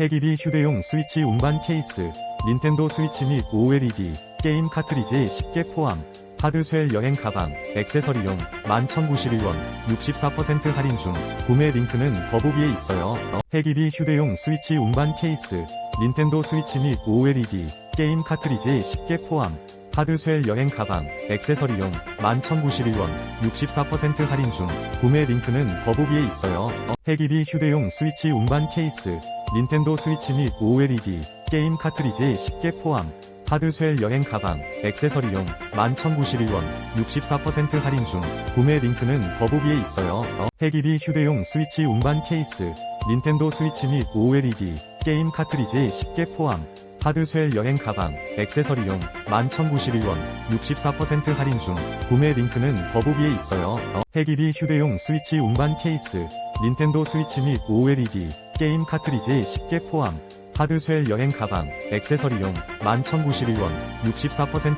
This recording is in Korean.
해기비 휴대용 스위치 운반 케이스, 닌텐도 스위치 및 OLED, 게임 카트리지 10개 포함, 하드쉘 여행 가방, 액세서리용 11,091원, 64% 할인 중, 구매 링크는 더보기에 있어요. 해기비 휴대용 스위치 운반 케이스, 닌텐도 스위치 및 OLED, 게임 카트리지 10개 포함, 하드쉘 여행 가방, 액세서리용 11,091원, 64% 할인 중, 구매 링크는 더보기에 있어요. 해기비 휴대용 스위치 운반 케이스, 닌텐도 스위치 및 OLED, 게임 카트리지 10개 포함, 하드쉘 여행 가방, 액세서리용 11,091원, 64% 할인 중, 구매 링크는 더보기에 있어요. 해기비 휴대용 스위치 운반 케이스, 닌텐도 스위치 및 OLED, 게임 카트리지 10개 포함, 하드쉘 여행 가방, 액세서리용 11,091원, 64% 할인 중, 구매 링크는 더보기에 있어요. 해기비 휴대용 스위치 운반 케이스, 닌텐도 스위치 및 OLED, 게임 카트리지 10개 포함, 하드쉘 여행 가방, 액세서리용 11,091원, 64%